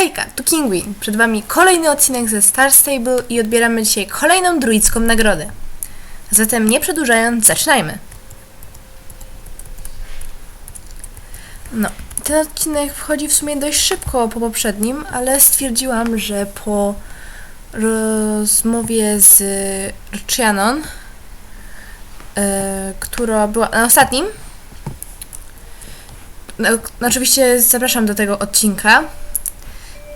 Hejka, tu Kingwin. Przed Wami kolejny odcinek ze Star Stable i odbieramy dzisiaj kolejną druidzką nagrodę. Zatem nie przedłużając, zaczynajmy. No, ten odcinek wchodzi w sumie dość szybko po poprzednim, ale stwierdziłam, że po rozmowie z Rchianon, e, która była na ostatnim, no, oczywiście zapraszam do tego odcinka,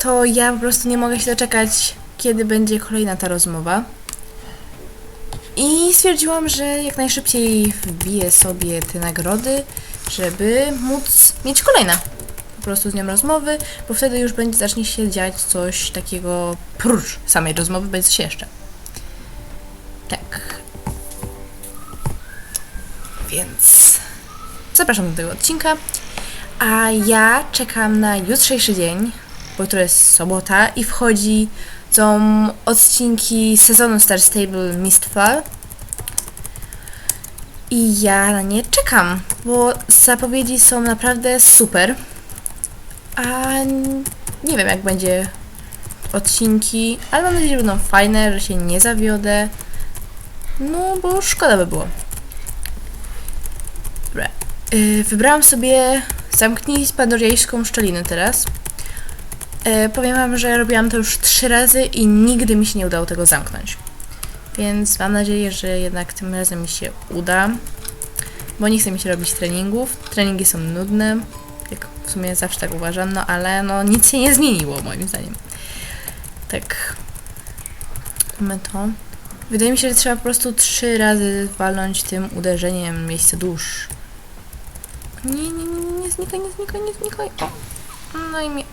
to ja po prostu nie mogę się doczekać, kiedy będzie kolejna ta rozmowa. I stwierdziłam, że jak najszybciej wbiję sobie te nagrody, żeby móc mieć kolejne. Po prostu z nią rozmowy, bo wtedy już będzie zacznie się dziać coś takiego prócz samej rozmowy, będzie coś jeszcze. Tak. Więc zapraszam do tego odcinka. A ja czekam na jutrzejszy dzień, bo to jest sobota i wchodzi są odcinki sezonu Star Stable Mistfall. I ja na nie czekam, bo zapowiedzi są naprawdę super. A nie wiem jak będzie odcinki, ale mam nadzieję, że będą fajne, że się nie zawiodę. No, bo szkoda by było. Dobra. Yy, wybrałam sobie zamknij pandoriejską szczelinę teraz. E, powiem wam, że robiłam to już trzy razy i nigdy mi się nie udało tego zamknąć. Więc mam nadzieję, że jednak tym razem mi się uda. Bo nie chce mi się robić treningów. Treningi są nudne. Jak w sumie zawsze tak uważam, no ale no nic się nie zmieniło moim zdaniem. Tak. Mamy to. Wydaje mi się, że trzeba po prostu trzy razy walnąć tym uderzeniem miejsce dusz. Nie, nie, nie, nie, nie znikaj, nie znikaj, nie znikaj. O. No i mnie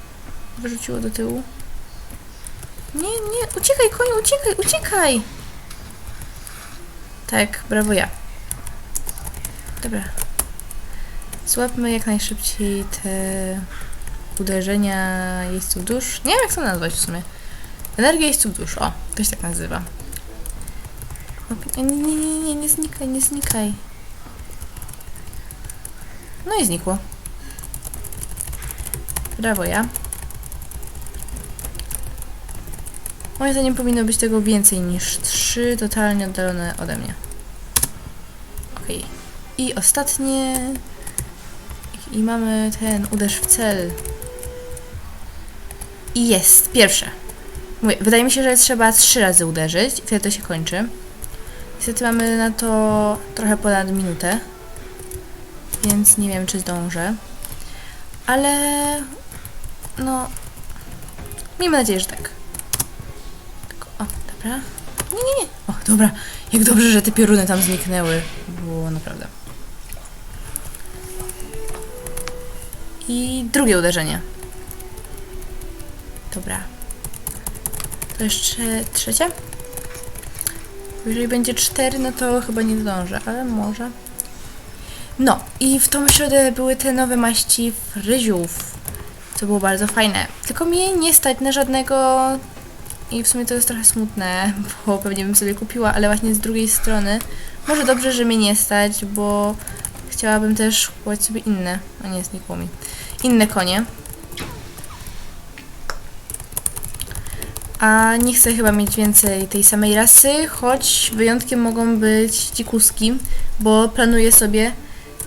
wyrzuciło do tyłu. Nie, nie, uciekaj, koniu, uciekaj, uciekaj! Tak, brawo ja. Dobra. Złapmy jak najszybciej te uderzenia jeźdźców dusz. Nie wiem jak to nazwać w sumie. Energia jeźdźców dusz, o, to się tak nazywa. O, Nie, nie, nie, nie, nie znikaj, nie znikaj. No i znikło. Brawo ja. Moim zdaniem powinno być tego więcej niż trzy totalnie oddalone ode mnie. Okej. I ostatnie. I mamy ten uderz w cel. I jest, pierwsze. Mówię, wydaje mi się, że trzeba trzy razy uderzyć i wtedy to się kończy. Niestety mamy na to trochę ponad minutę. Więc nie wiem, czy zdążę. Ale no. Miejmy nadzieję, że tak. Dobra. Nie, nie, nie. O, dobra. Jak dobrze, że te pioruny tam zniknęły. Było naprawdę. I drugie uderzenie. Dobra. To jeszcze trzecie? Jeżeli będzie cztery, no to chyba nie zdążę, ale może. No, i w tą środę były te nowe maści fryziów, co było bardzo fajne. Tylko mnie nie stać na żadnego i w sumie to jest trochę smutne, bo pewnie bym sobie kupiła, ale właśnie z drugiej strony może dobrze, że mnie nie stać, bo chciałabym też kupować sobie inne, a nie znikło mi, inne konie. A nie chcę chyba mieć więcej tej samej rasy, choć wyjątkiem mogą być dzikuski, bo planuję sobie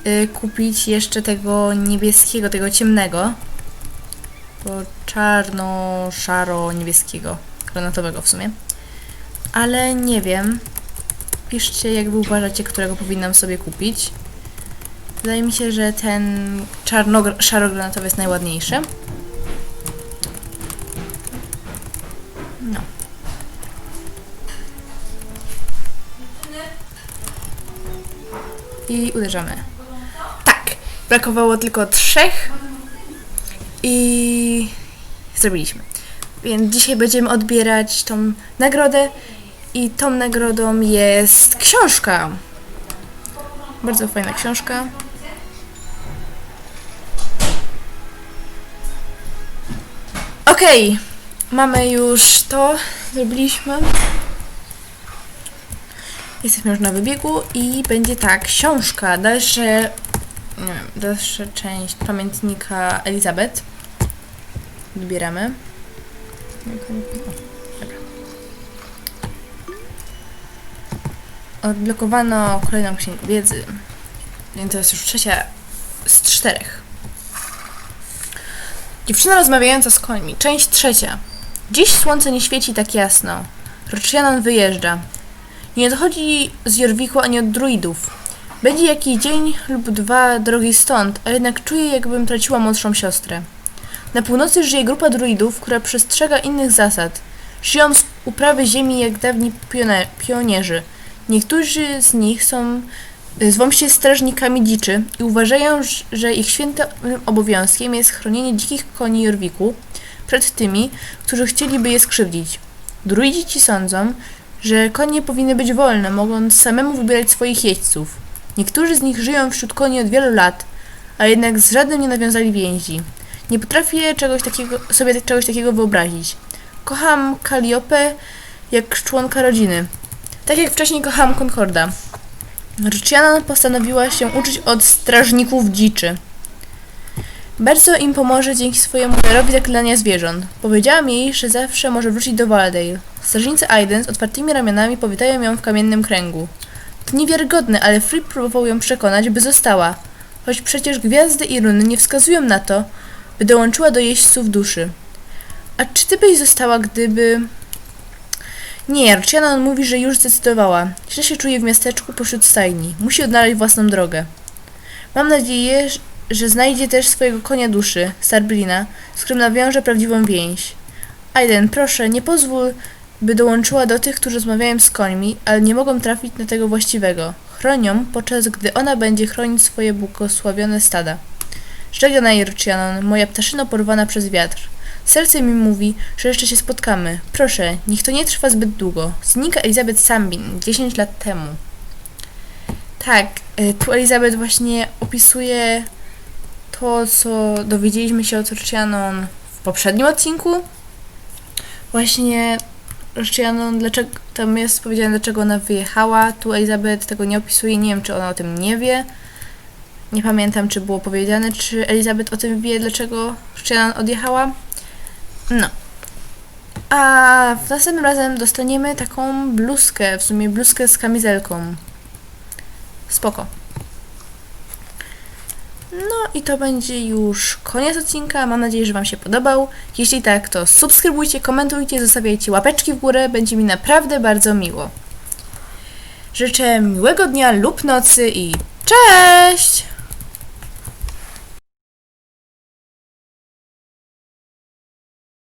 y, kupić jeszcze tego niebieskiego, tego ciemnego. Tego czarno-szaro-niebieskiego, granatowego w sumie. Ale nie wiem. Piszcie, jak wy uważacie, którego powinnam sobie kupić. Wydaje mi się, że ten czarno-szaro-granatowy jest najładniejszy. No. I uderzamy. Tak, brakowało tylko trzech i zrobiliśmy. Więc dzisiaj będziemy odbierać tą nagrodę i tą nagrodą jest książka. Bardzo fajna książka. Okej, mamy już to, zrobiliśmy. Jesteśmy już na wybiegu i będzie tak, książka, dalsze, nie wiem, dalsza część pamiętnika Elizabeth. Odbieramy. Odblokowano kolejną księgę wiedzy. Więc to jest już trzecia z czterech. Dziewczyna rozmawiająca z końmi. Część trzecia. Dziś słońce nie świeci tak jasno. Roczjanon wyjeżdża. Nie odchodzi z Jorwiku ani od druidów. Będzie jakiś dzień lub dwa drogi stąd, a jednak czuję, jakbym traciła młodszą siostrę. Na północy żyje grupa druidów, która przestrzega innych zasad. Żyją z uprawy ziemi jak dawni pionierzy. Niektórzy z nich są zwą się strażnikami dziczy i uważają, że ich świętym obowiązkiem jest chronienie dzikich koni Jorwiku przed tymi, którzy chcieliby je skrzywdzić. Druidzi ci sądzą, że konie powinny być wolne, mogąc samemu wybierać swoich jeźdźców. Niektórzy z nich żyją wśród koni od wielu lat, a jednak z żadnym nie nawiązali więzi. Nie potrafię czegoś takiego, sobie czegoś takiego wyobrazić. Kocham Kaliopę jak członka rodziny. Tak jak wcześniej kocham Concorda. Rycziana postanowiła się uczyć od strażników dziczy. Bardzo im pomoże dzięki swojemu darowi zaklinania zwierząt. Powiedziałam jej, że zawsze może wrócić do Valdale. Strażnicy Aiden z otwartymi ramionami powitają ją w kamiennym kręgu. To niewiarygodne, ale Fripp próbował ją przekonać, by została. Choć przecież gwiazdy i runy nie wskazują na to, by dołączyła do jeźdźców duszy. A czy ty byś została, gdyby... Nie, Rcianon mówi, że już zdecydowała. Źle się czuje w miasteczku pośród stajni. Musi odnaleźć własną drogę. Mam nadzieję, że znajdzie też swojego konia duszy, Starblina, z którym nawiąże prawdziwą więź. Aiden, proszę, nie pozwól, by dołączyła do tych, którzy rozmawiają z końmi, ale nie mogą trafić na tego właściwego. Chronią, podczas gdy ona będzie chronić swoje błogosławione stada. Żegnaj, Rcianon, moja ptaszyno porwana przez wiatr. Serce mi mówi, że jeszcze się spotkamy. Proszę, niech to nie trwa zbyt długo. Znika Elizabeth Sambin 10 lat temu. Tak, y, tu Elizabeth właśnie opisuje to, co dowiedzieliśmy się od Rcianon w poprzednim odcinku. Właśnie Rcianon, dlaczego, tam jest powiedziane, dlaczego ona wyjechała. Tu Elizabeth tego nie opisuje, nie wiem, czy ona o tym nie wie. Nie pamiętam, czy było powiedziane, czy Elizabeth o tym wie, dlaczego Rcianon odjechała. No. A w następnym razem dostaniemy taką bluzkę, w sumie bluzkę z kamizelką. Spoko. No i to będzie już koniec odcinka. Mam nadzieję, że Wam się podobał. Jeśli tak, to subskrybujcie, komentujcie, zostawiajcie łapeczki w górę. Będzie mi naprawdę bardzo miło. Życzę miłego dnia lub nocy i cześć!